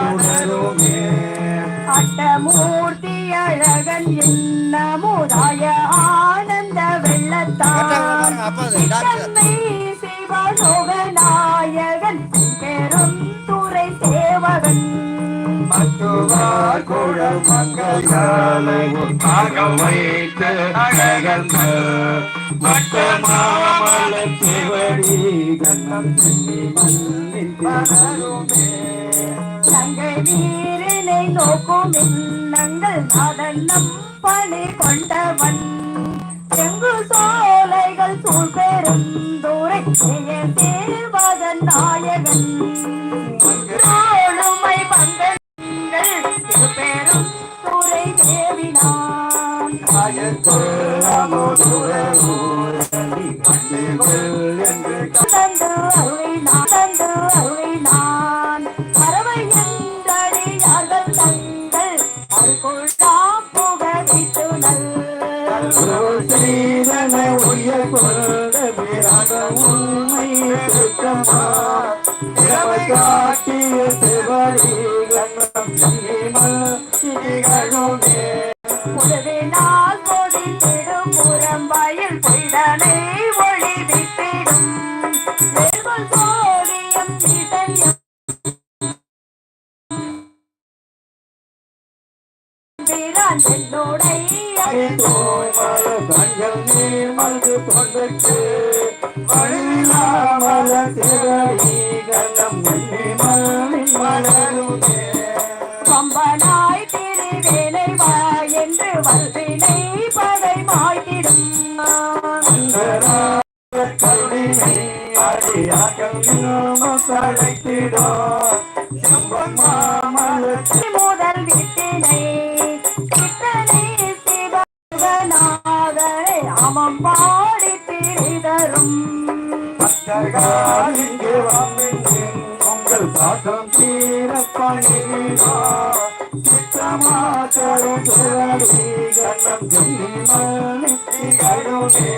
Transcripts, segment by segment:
மண்ணில் அட்டமூர்த்தி அழகன் இன்னமுதாய ஆனந்த வெள்ளத்தான் அப்பா பெரும் துறை சேவகன் மத்துவார் வைத்து அழகந்த சிவடி கண்ணம் சென்னி புனருமே. நோக்கும் எண்ணங்கள் நாதன்னம் பணி கொண்டவன் எங்கு சோலைகள் சூழ் பெரும் தூரை தேவதன் நாயகன் ஆளுமை பங்கங்கள் பெரும் துறை தேவினான் கொடித்திடும் புறம்பயில் பொய்தனை ஒளிவித்திடும் வெறும் சோழியம் இதயம் பிரான் என்னுடைய கம்பனாய் முதல் விட்டினை சித்தனை சிவநாதரை அமம் பாடி திரிதரும் உங்கள் பாசம் தீர பணிவா சித்தமாச்சரும் கண்ணம் சொல்லி மணி திகழுமே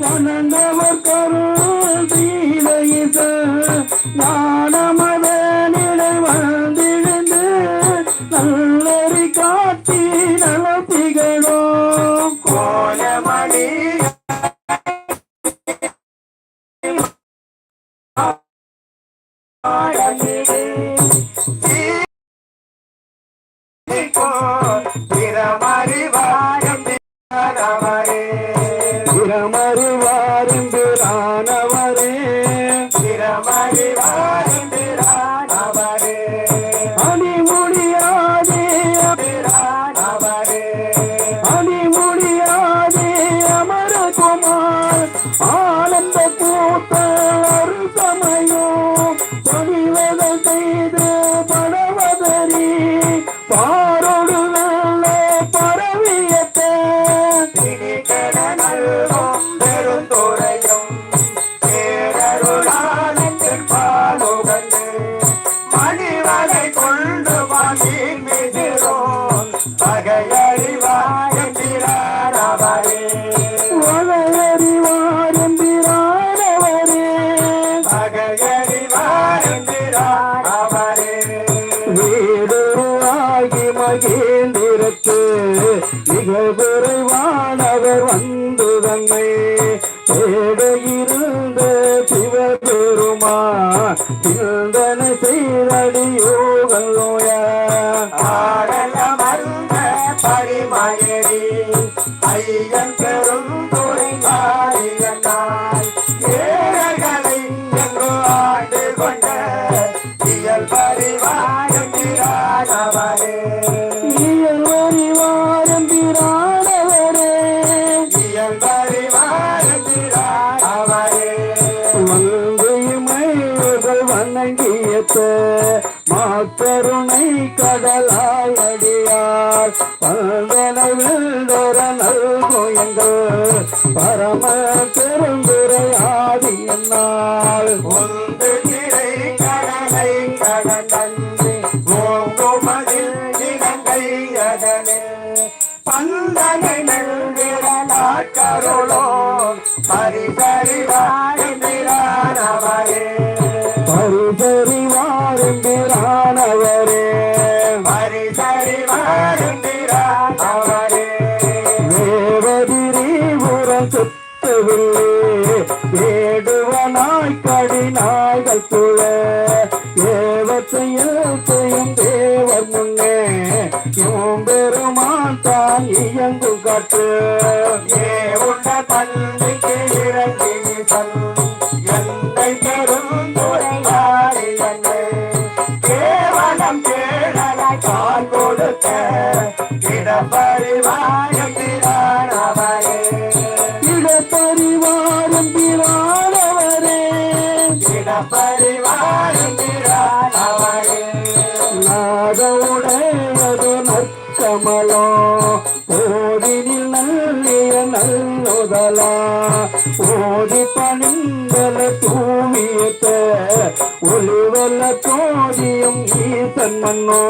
நனந்தவர் கருள் தீலையிச ஞானமத நிலை வந்திழுந்து நல்லறி காட்டி நலத்திகளோ கோலமணி திறமறிவாரிந்திரானவரே மிக குறைவானவர் வந்து தன்னை தேடையிருந்த சிவபெருமா சிந்தனை செய்தடியோகல்லோயா ஆடலமர்ந்த பரிமயடி ஐயன் பெரும் துறை காரியனாய் ஏழகளை ஆண்டு கொண்ட மாக்கருணை கடலால் அடியார். பந்தனை வெள்ளொர நல்கும் பரம பெருந்துரை ஆதி என்னால். ஒன்று திரை கடலை கடந்தன்றி ஓங்குமதில் இலங்கை அதனே பந்தனை சுத்தவில்லை ஏடுவனாய் கடினாய்கள் துள தேவத்தையில் செய்யும் தேவர் முன்னே பெருமான் தான் இயங்கும் காற்று. ஏ நல்லுதலா ஓடி பணிந்தல தூமியத்த ஒளிவல்ல தோழியும் ஈசன் மன்னோ.